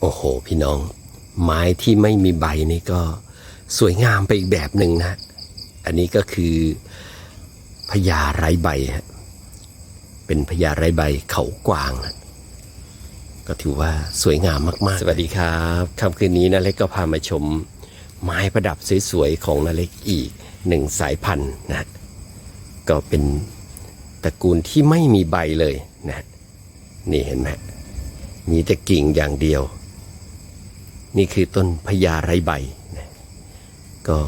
โอ้โห พี่น้อง ไม้ที่ไม่มีใบนี่ก็สวยงามไปอีกแบบหนึ่งนะ อันนี้ก็คือพญาไร้ใบฮะเป็นพญาไร้ใบเขากวางฮะก็ถือว่าสวยงามมากๆ สวัสดีครับค่ำคืนนี้นาเล็กก็พามาชม ไม้ประดับสวยๆของนาเล็กอีกหนึ่งสายพันธุ์นะก็เป็นตระกูลที่ไม่มีใบเลยนะนี่เห็นไหมมีแต่กิ่งอย่างเดียว นี่คือต้นพญาไรใบนะก็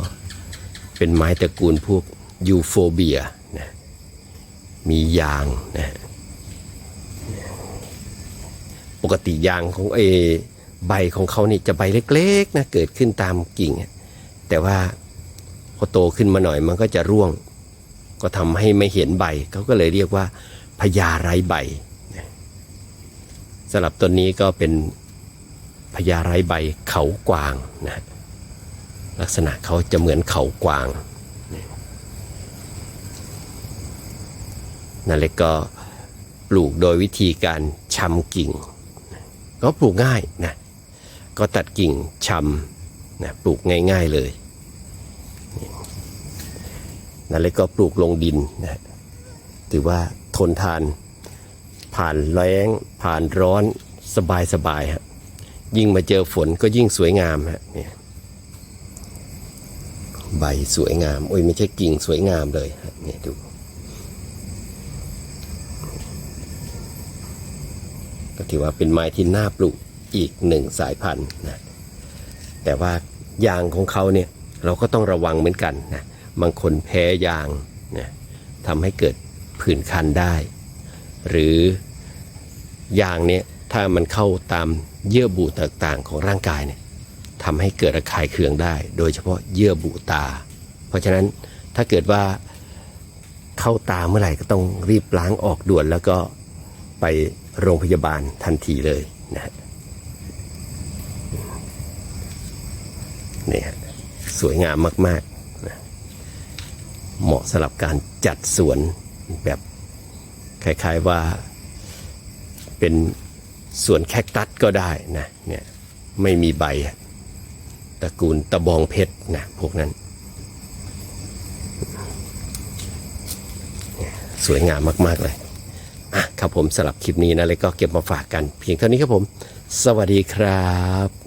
เป็นไม้ตระกูลพวกยูโฟเบียนะมียางนะปกติยางของเอใบของเขานี่จะใบเล็กๆนะเกิดขึ้นตามกิ่ง แต่ว่าพอโตขึ้นมาหน่อยมันก็จะร่วง ก็ทำให้ไม่เห็นใบเขาก็เลยเรียกว่าพญาไรใบนะสำหรับต้นนี้ก็เป็น ญาไรใบเขากวางนะลักษณะเขาจะเหมือนเขากวางนะนั่นเลยก็ปลูกโดยวิธีการชำกิ่ง ก็ปลูกง่ายนะก็ตัดกิ่งชำนะปลูกง่าย ๆเลยนั่นเลยก็ปลูกลงดินนะถือว่าทนทานผ่านแล้งผ่านร้อนสบายสบายฮะ ยิ่งมาเจอฝนก็ยิ่งสวยงามฮะเนี่ยใบสวยงามโอ้ยไม่ใช่กิ่งสวยงามเลยเนี่ยดู ก็ถือว่าเป็นไม้ที่น่าปลูกอีกหนึ่งสายพันธุ์นะแต่ว่ายางของเขาเนี่ยเราก็ต้องระวังเหมือนกันนะบางคนแพ้ยางนะทำให้เกิดผื่นคันได้ หรือยางเนี่ย ถ้ามันเข้าตามเยื่อบุต่างๆ ของร่างกายเนี่ยทำให้เกิดระคายเคืองได้ โดยเฉพาะเยื่อบุตา เพราะฉะนั้นถ้าเกิดว่าเข้าตาเมื่อไหร่ก็ต้องรีบล้างออกด่วนแล้วก็ไปโรงพยาบาลทันทีเลยนะฮะนี่ยสวยงามมากๆนะเหมาะสำหรับการจัดสวนแบบคล้ายๆว่าเป็น สวนแคคตัสก็ได้นะเนี่ยไม่มีใบตระกูลตะบองเพชรนะพวกนั้น สวยงามมาก ๆ เลยอะครับผมสำหรับคลิปนี้นะเลยก็เก็บมาฝากกัน เพียงเท่านี้ครับผม สวัสดีครับ